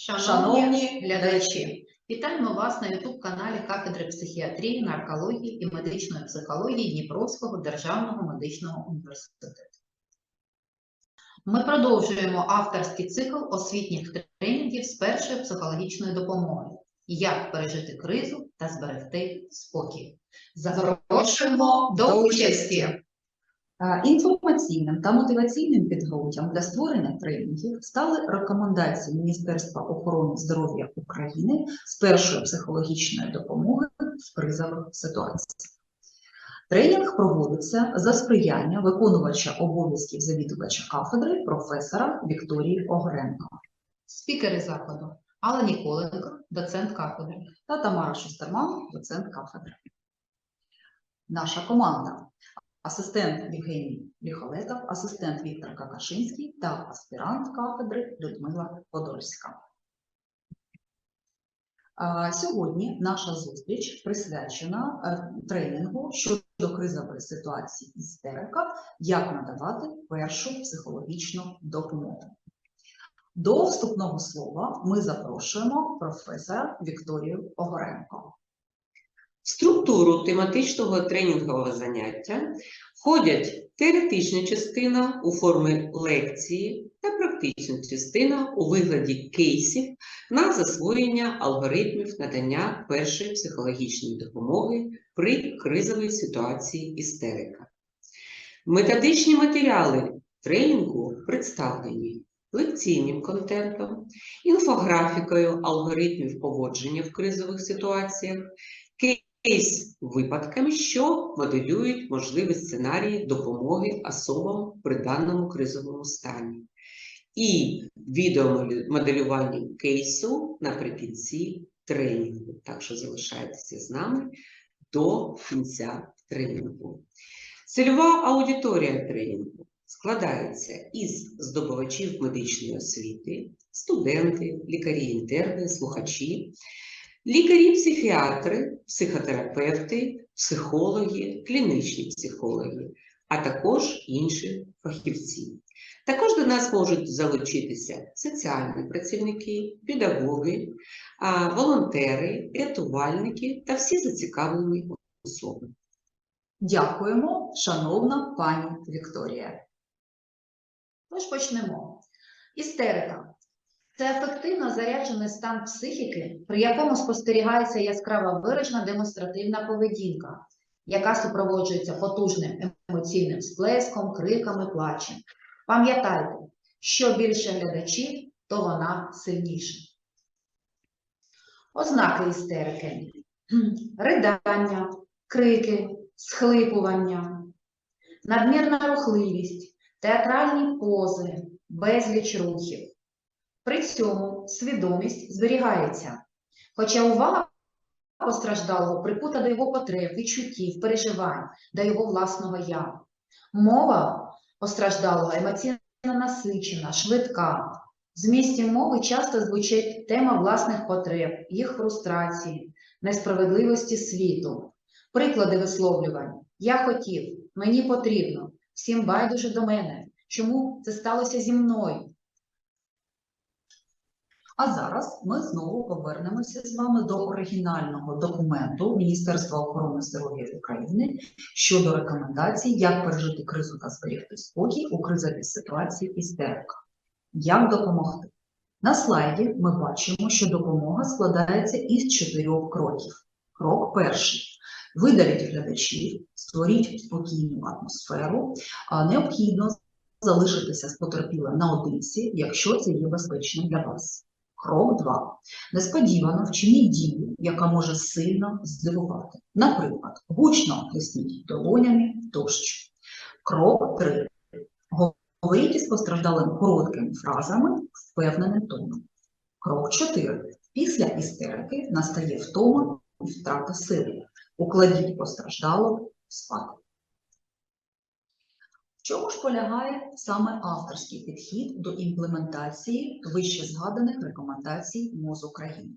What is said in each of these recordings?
Шановні глядачі, вітаємо вас на YouTube-каналі Кафедри психіатрії, наркології і медичної психології Дніпровського державного медичного університету. Ми продовжуємо авторський цикл освітніх тренінгів з першої психологічної допомоги. Як пережити кризу та зберегти спокій. Запрошуємо до участі! Е, Інформаційним та мотиваційним підґрунтям для створення тренінгів стали рекомендації Міністерства охорони здоров'я України з першої психологічної допомоги в кризових ситуаціях. Тренінг проводиться за сприяння виконувача обов'язків завідувача кафедри професора Вікторії Огренко Спікери заходу Алла Ніколенко, доцент кафедри. та Тамара Шустерман, доцент кафедри. Наша команда асистент Євгеній Ліхолетов, асистент Віктор Какашинський та аспірант кафедри Людмила Подольська. Сьогодні наша зустріч присвячена е, тренінгу щодо кризової ситуації істерика, як надавати першу психологічну допомогу. До вступного слова ми запрошуємо професора Вікторію Огоренко. Структуру тематичного тренінгового заняття входять теоретична частина у формі лекції та практична частина у вигляді кейсів на засвоєння алгоритмів надання першої психологічної допомоги при кризовій ситуації істерика. Методичні матеріали тренінгу представлені лекційним контентом, інфографікою алгоритмів поводження в кризових ситуаціях, кейс випадками, що моделюють можливі сценарії допомоги особам при даному кризовому стані, і відеомоделюванням кейсу наприкінці тренінгу. Так що залишайтеся з нами до кінця тренінгу. Цільова аудиторія тренінгу складається із здобувачів медичної освіти, студенти, лікарі-інтерни, слухачі, лікарі-психіатри, психотерапевти, психологи, клінічні психологи, а також інші фахівці. Також до нас можуть залучитися соціальні працівники, педагоги, волонтери, рятувальники та всі зацікавлені особи. Дякуємо, шановна пані Вікторія. Тож почнемо. Істерика це ефективно заряджений стан психіки, при якому спостерігається яскрава виражена демонстративна поведінка, яка супроводжується потужним емоційним сплеском, криками, плачем. Пам'ятайте, що більше глядачів, то вона сильніша. Ознаки істерики: ридання, крики, схлипування, надмірна рухливість, театральні пози, безліч рухів. При цьому свідомість зберігається, хоча увага постраждалого прикута до його потреб, відчуттів, переживань, до його власного я. Мова постраждалого емоційно насичена, швидка. В змісті мови часто звучить тема власних потреб, їх фрустрації, несправедливості світу. Приклади висловлювань. Я хотів, мені потрібно, всім байдуже до мене. Чому це сталося зі мною? А зараз ми знову повернемося з вами до оригінального документу Міністерства охорони здоров'я України щодо рекомендацій, як пережити кризу та зберегти спокій у кризовій ситуації істерика. Як допомогти? На слайді ми бачимо, що допомога складається із чотирьох кроків. Крок перший. Видаліть глядачів, створіть спокійну атмосферу, необхідно залишитися з потерпілим наодинці, якщо це є безпечним для вас. Крок 2. Несподівано вчиніть дію, яка може сильно здивувати. Наприклад, гучно плесніть долонями тощо. Крок 3. Говоріть із постраждалим короткими фразами, впевненим тоном. Крок 4. Після істерики настає втома і втрата сили. Укладіть постраждалого спати. Чому ж полягає саме авторський підхід до імплементації вище згаданих рекомендацій МОЗ України?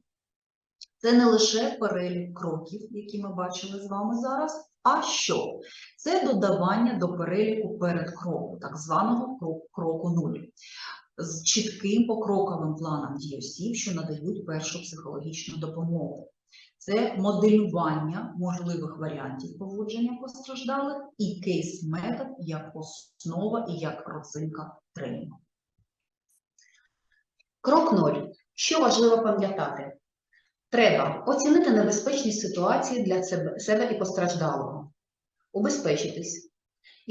Це не лише перелік кроків, які ми бачили з вами зараз, а що? Це додавання до переліку перед кроку, так званого кроку нуль. З чітким покроковим планом дій осіб, що надають першу психологічну допомогу. Це моделювання можливих варіантів поводження постраждалих і кейс-метод як основа і як родзинка тренінгу. Крок 0. Що важливо пам'ятати? Треба оцінити небезпечність ситуації для себе і постраждалого, убезпечитись.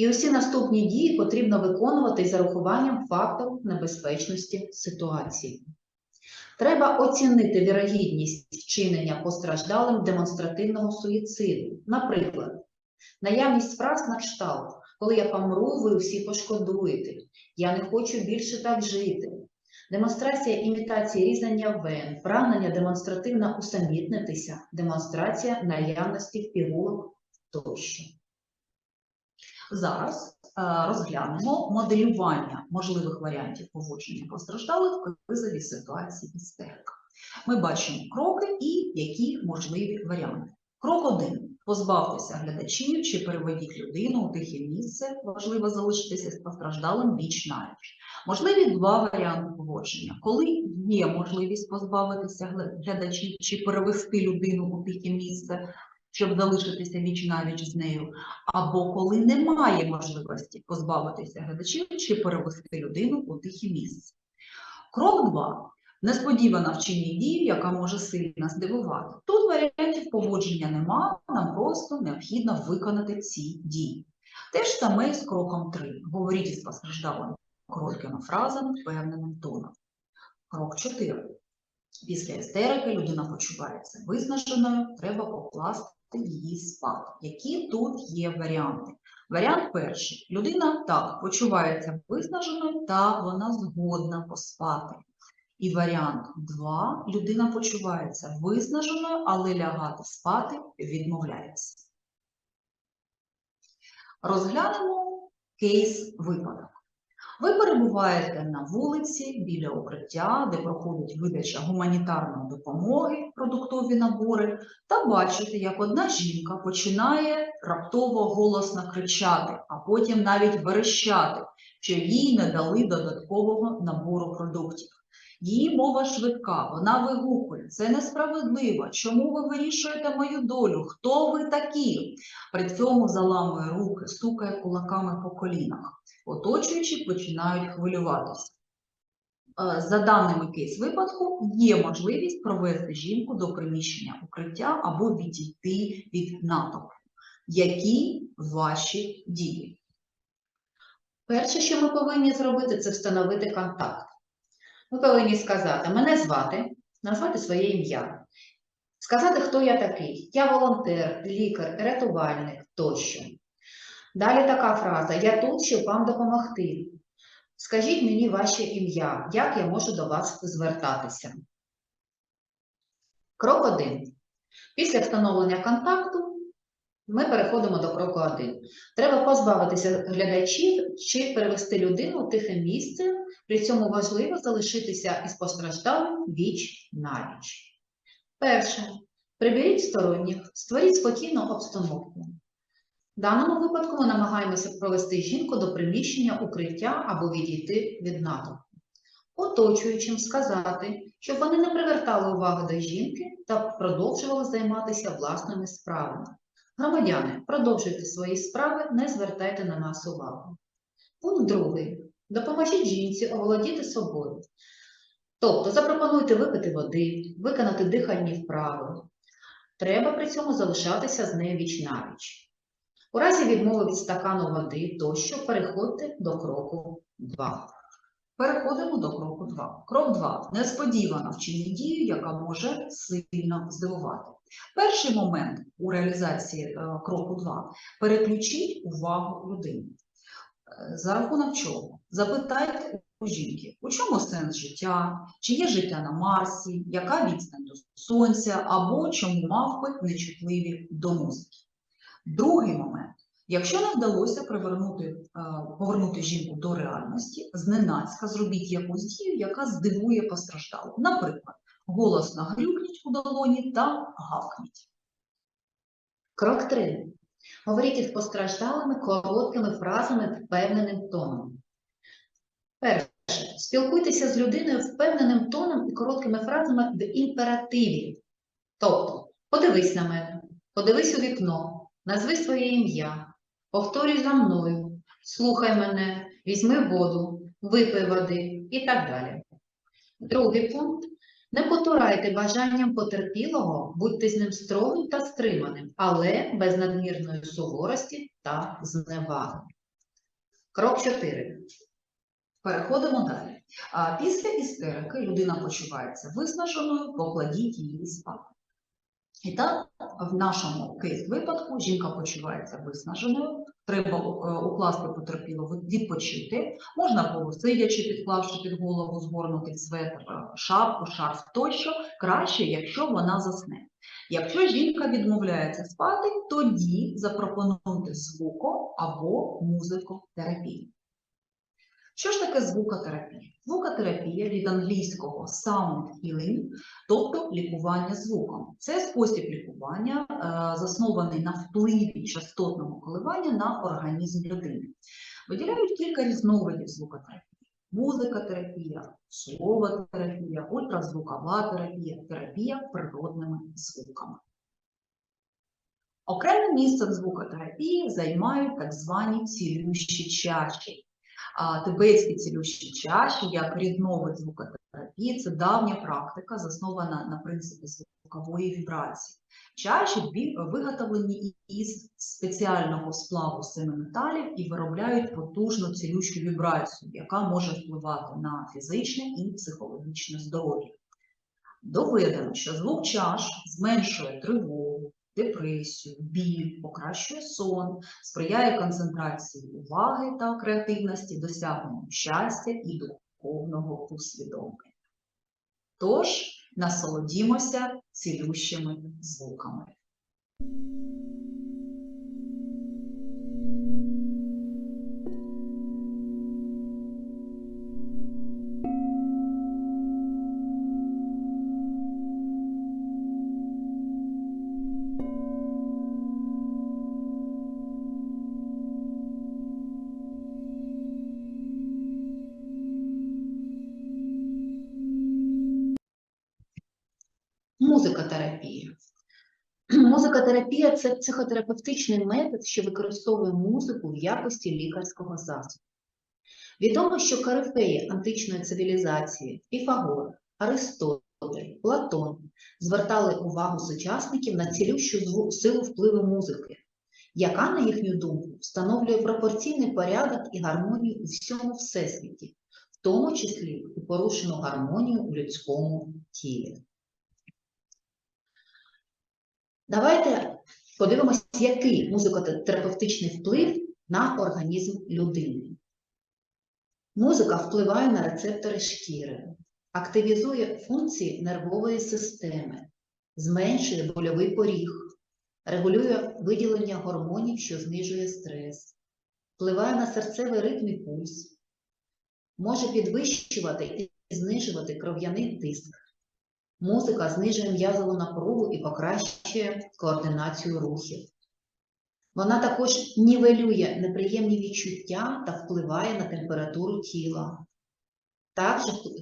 І усі наступні дії потрібно виконувати із зарахуванням фактору небезпечності ситуації. Треба оцінити вірогідність вчинення постраждалим демонстративного суїциду. Наприклад, наявність фраз на кшталт, коли я помру, ви всі пошкодуєте, я не хочу більше так жити. Демонстрація імітації різання вен, прагнення демонстративно усамітнитися, демонстрація наявності пігулок тощо. Зараз е, розглянемо моделювання можливих варіантів поводження постраждалих в кризовій ситуації істерика. Ми бачимо кроки і які можливі варіанти. Крок 1. Позбавтеся глядачів чи переведіть людину у тихе місце. Важливо залишитися з постраждалим віч навіч. Можливі два варіанти поводження. Коли є можливість позбавитися глядачів чи перевести людину у тихе місце, щоб залишитися віч навіч з нею, або коли немає можливості позбавитися глядачів чи перевести людину у тихе місце. Крок 2. Несподівана в чинній дії, яка може сильно здивувати. Тут варіантів поводження нема, нам просто необхідно виконати ці дії. Те ж саме з кроком 3. Говоріть із постраждалим короткими фразами, впевненим тоном. Крок 4. Після істерики людина почувається виснаженою, треба покласти її спати. Які тут є варіанти? Варіант перший. Людина так почувається виснаженою та вона згодна поспати. І варіант 2. Людина почувається виснаженою, але лягати спати відмовляється. Розглянемо кейс випадок. Ви перебуваєте на вулиці біля укриття, де проходить видача гуманітарної допомоги, продуктові набори, та бачите, як одна жінка починає раптово голосно кричати, а потім навіть верещати, що їй не дали додаткового набору продуктів. Її мова швидка, вона вигукує, це несправедливо, чому ви вирішуєте мою долю, хто ви такі? При цьому заламує руки, стукає кулаками по колінах. Оточуючі починають хвилюватися. Е, За даними кейс випадку, є можливість провести жінку до приміщення укриття або відійти від натовпу. Які ваші дії? Перше, що ми повинні зробити, це встановити контакт. Ми повинні сказати, мене звати, назвати своє ім'я, сказати, хто я такий. Я волонтер, лікар, рятувальник тощо. Далі така фраза Я тут, щоб вам допомогти. Скажіть мені ваше ім'я, як я можу до вас звертатися. Крок 1. Після встановлення контакту ми переходимо до кроку 1. Треба позбавитися глядачів чи перевести людину в тихе місце, при цьому важливо залишитися із постраждалим віч на віч. Перше. Приберіть сторонніх, створіть спокійну обстановку. В даному випадку ми намагаємося провести жінку до приміщення укриття або відійти від натовпу. Оточуючим сказати, щоб вони не привертали увагу до жінки та продовжували займатися власними справами. Громадяни, продовжуйте свої справи, не звертайте на нас увагу. Пункт другий. Допоможіть жінці оволодіти собою. Тобто запропонуйте випити води, виконати дихальні вправи. Треба при цьому залишатися з нею віч навіч. У разі відмови від стакану води тощо переходьте до кроку 2. Переходимо до кроку 2. Крок 2. Несподівана вчинні дії, яка може сильно здивувати. Перший момент у реалізації е, кроку 2 – переключіть увагу людини. За рахунок чого? Запитайте у жінки, у чому сенс життя, чи є життя на Марсі, яка відстань до Сонця, або чому мавпи нечутливі до музики. Другий момент. Якщо не вдалося привернути, е, повернути жінку до реальності, зненацька зробіть якусь дію, яка здивує постраждалу. Наприклад, голосно грюкніть у долоні та гавкніть. Крок 3. Говоріть із постраждалими короткими фразами впевненим тоном. Перше. Спілкуйтеся з людиною впевненим тоном і короткими фразами в імперативі. Тобто, подивись на мене, подивись у вікно, назви своє ім'я, повторюй за мною, слухай мене, візьми воду, випий води і так далі. Другий пункт. Не потурайте бажанням потерпілого, будьте з ним строгим та стриманим, але без надмірної суворості та зневаги. Крок 4. Переходимо далі. А після істерики людина почувається виснаженою, покладіть її спати. І так, в нашому кейс-випадку жінка почувається виснаженою, треба е, укласти потерпілого відпочити, можна полусидячи, підклавши під голову, згорнути светр, е, шапку, шарф тощо, краще, якщо вона засне. Якщо жінка відмовляється спати, тоді запропонуйте звуко або музикотерапію. Що ж таке звукотерапія? Звукотерапія від англійського sound healing, тобто лікування звуком. Це спосіб лікування, е, заснований на впливі частотного коливання на організм людини. Виділяють кілька різновидів звукотерапії. Музикотерапія, словотерапія, ультразвукова терапія, терапія природними звуками. Окреме місце в звукотерапії займають так звані цілющі чаші. Тибетські цілющі чаші, як різновид звукотерапії, це давня практика, заснована на принципі звукової вібрації. Чаші виготовлені із спеціального сплаву семи металів і виробляють потужну цілющу вібрацію, яка може впливати на фізичне і психологічне здоров'я. Доведено, що звук чаш зменшує тривогу, депресію, біль, покращує сон, сприяє концентрації уваги та креативності, досягненню щастя і духовного усвідомлення. Тож насолодімося цілющими звуками. Музикотерапія це психотерапевтичний метод, що використовує музику в якості лікарського засобу. Відомо, що корифеї античної цивілізації Піфагор, Аристотель, Платон звертали увагу сучасників на цілющу силу впливу музики, яка, на їхню думку, встановлює пропорційний порядок і гармонію у всьому всесвіті, в тому числі і порушену гармонію у людському тілі. Давайте подивимося, який музикотерапевтичний вплив на організм людини. Музика впливає на рецептори шкіри, активізує функції нервової системи, зменшує больовий поріг, регулює виділення гормонів, що знижує стрес, впливає на серцевий ритм і пульс, може підвищувати і знижувати кров'яний тиск. Музика знижує м'язову напругу і покращує координацію рухів. Вона також нівелює неприємні відчуття та впливає на температуру тіла.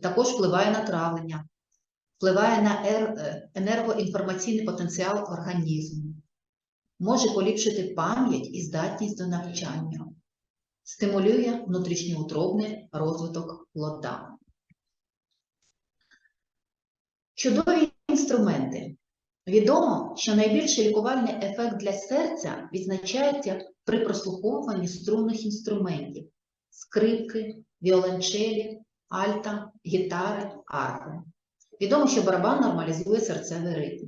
Також, впливає на травлення, впливає на е, енергоінформаційний потенціал організму, може поліпшити пам'ять і здатність до навчання, стимулює внутрішньоутробний розвиток плода. Чудові інструменти. Відомо, що найбільший лікувальний ефект для серця відзначається при прослуховуванні струнних інструментів скрипки, віолончелі, альта, гітари, арфи. Відомо, що барабан нормалізує серцевий ритм.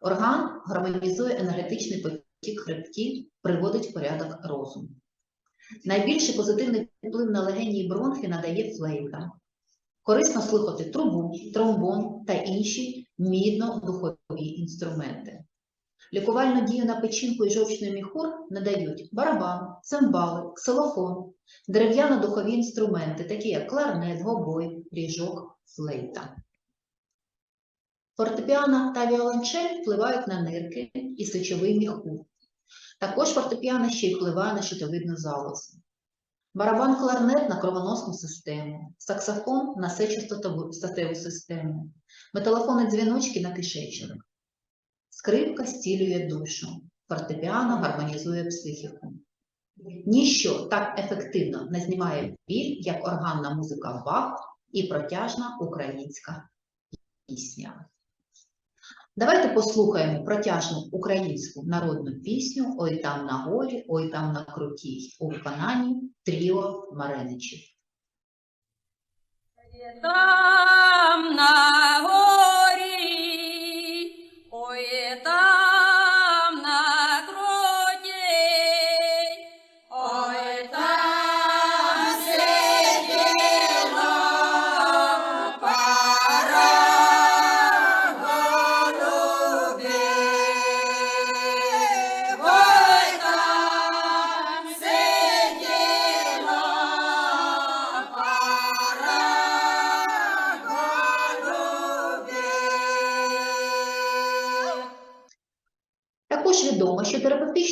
Орган гармонізує енергетичний потік хребтів, приводить в порядок розум. Найбільший позитивний вплив на легені і бронхи надає флейта. Корисно слухати трубу, тромбон та інші мідно-духові інструменти. Лікувальну дію на печінку і жовчний міхур надають барабан, цимбали, ксилофон, дерев'яно-духові інструменти, такі як кларнет, гобой, ріжок, флейта. Фортепіано та віолончель впливають на нирки і сечовий міхур. Також фортепіано ще й впливає на щитовидну залозу. Барабан кларнет на кровоносну систему, саксофон на статеву систему, металофони дзвіночки на кишечник. Скрипка стілює душу, фортепіано гармонізує психіку. Ніщо так ефективно не знімає біль, як органна музика Бах і протяжна українська пісня. Давайте послухаємо протяжну українську народну пісню Ой там на горі, ой там на крутій у виконанні тріо Мареничів. Там на горі,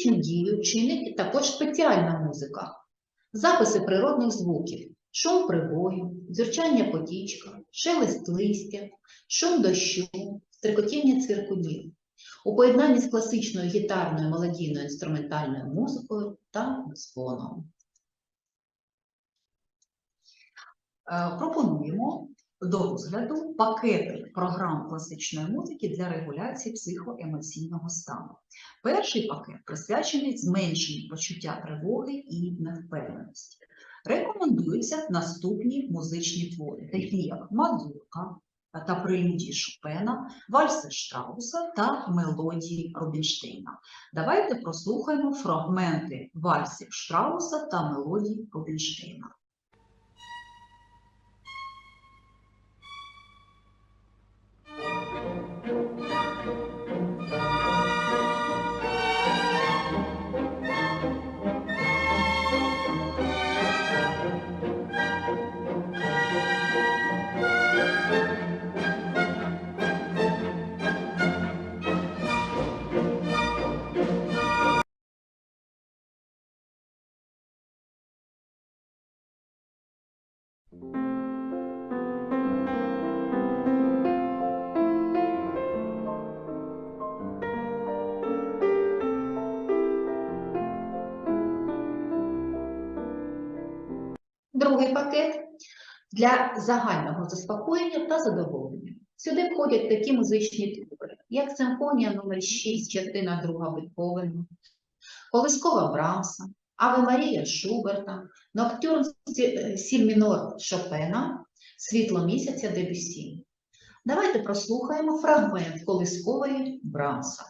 що дію чинить також спеціальна музика. Записи природних звуків, шум прибою, дзюрчання потічка, шелест листя, шум дощу, стрикотіння цвіркунів у поєднанні з класичною гітарною мелодійною інструментальною музикою та дзвоном. Е, Пропонуємо до розгляду пакети програм класичної музики для регуляції психоемоційного стану. Перший пакет присвячений зменшенню почуття тривоги і невпевненості. Рекомендуються наступні музичні твори, такі як мазурка та прелюдії Шопена, вальси Штрауса та мелодії Рубінштейна. Давайте прослухаємо фрагменти вальсів Штрауса та мелодій Рубінштейна. Другий пакет для загального заспокоєння та задоволення. Сюди входять такі музичні твори, як симфонія номер 6, частина 2 Бетховена, Колискова Брамса, Аве Марія Шуберта, Ноктюрн Сі- Сіль мінор Шопена, Світло місяця Дебюсі. Давайте прослухаємо фрагмент колискової Брамса.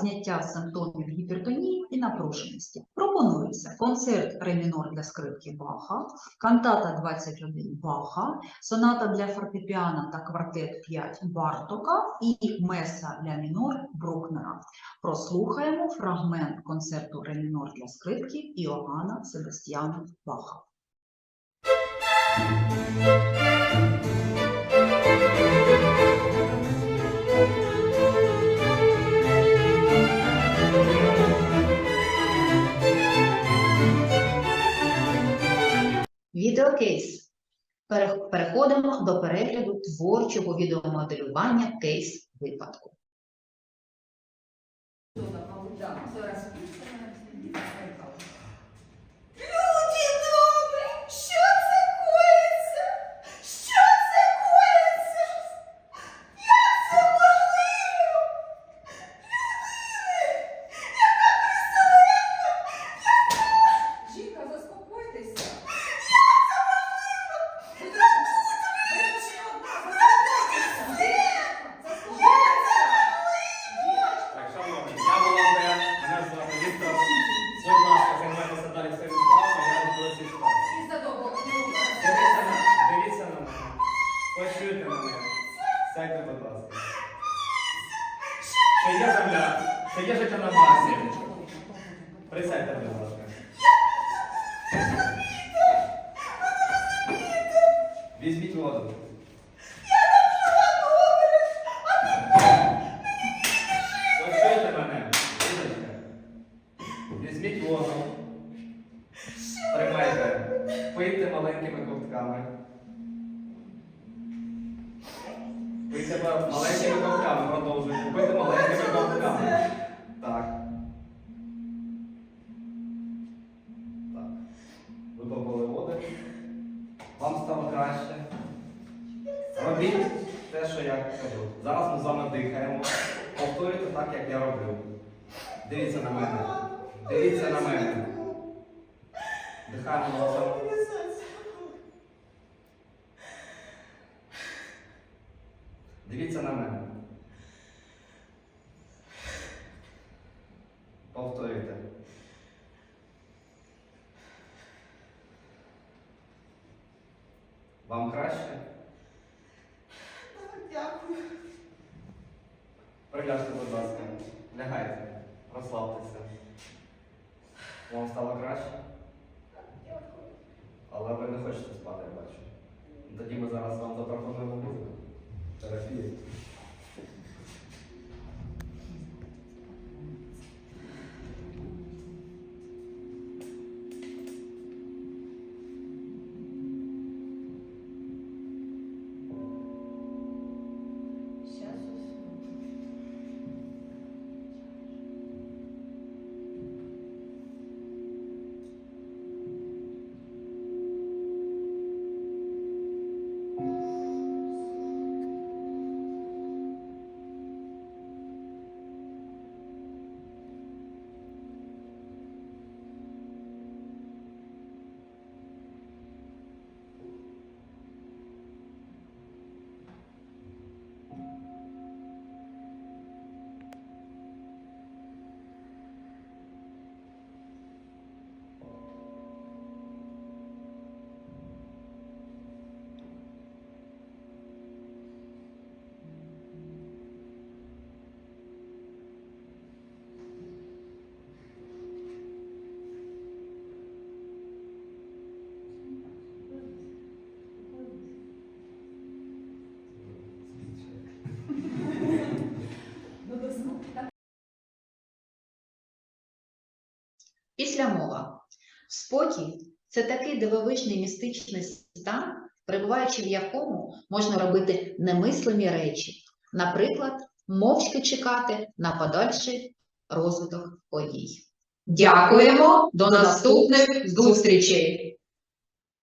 Зняття симптомів гіпертонії і напруженості. Пропонується концерт ре мінор для скрипки Баха, кантата 21 Баха, соната для фортепіано та квартет 5 Бартока і меса ля мінор Брукнера. Прослухаємо фрагмент концерту ре мінор для скрипки Іоганна Себастьяна Баха. Відеокейс. Переходимо до перегляду творчого відеомоделювання кейс випадку. Люди Пийте ба- маленькими ковтками, продовжуйте. Пийте маленькими ковтками. Так. Так. Ви попили води. Вам стало краще. Робіть те, що я кажу. Зараз ми з вами дихаємо. Повторюйте так, як я роблю. Дивіться на мене. Дивіться на мене. Дихаємо носом. Дивіться на мене. Повторюйте. Вам краще? Післямова. Спокій це такий дивовижний містичний стан, перебуваючи в якому можна робити немислимі речі, наприклад, мовчки чекати на подальший розвиток подій. Дякуємо, до наступних зустрічей!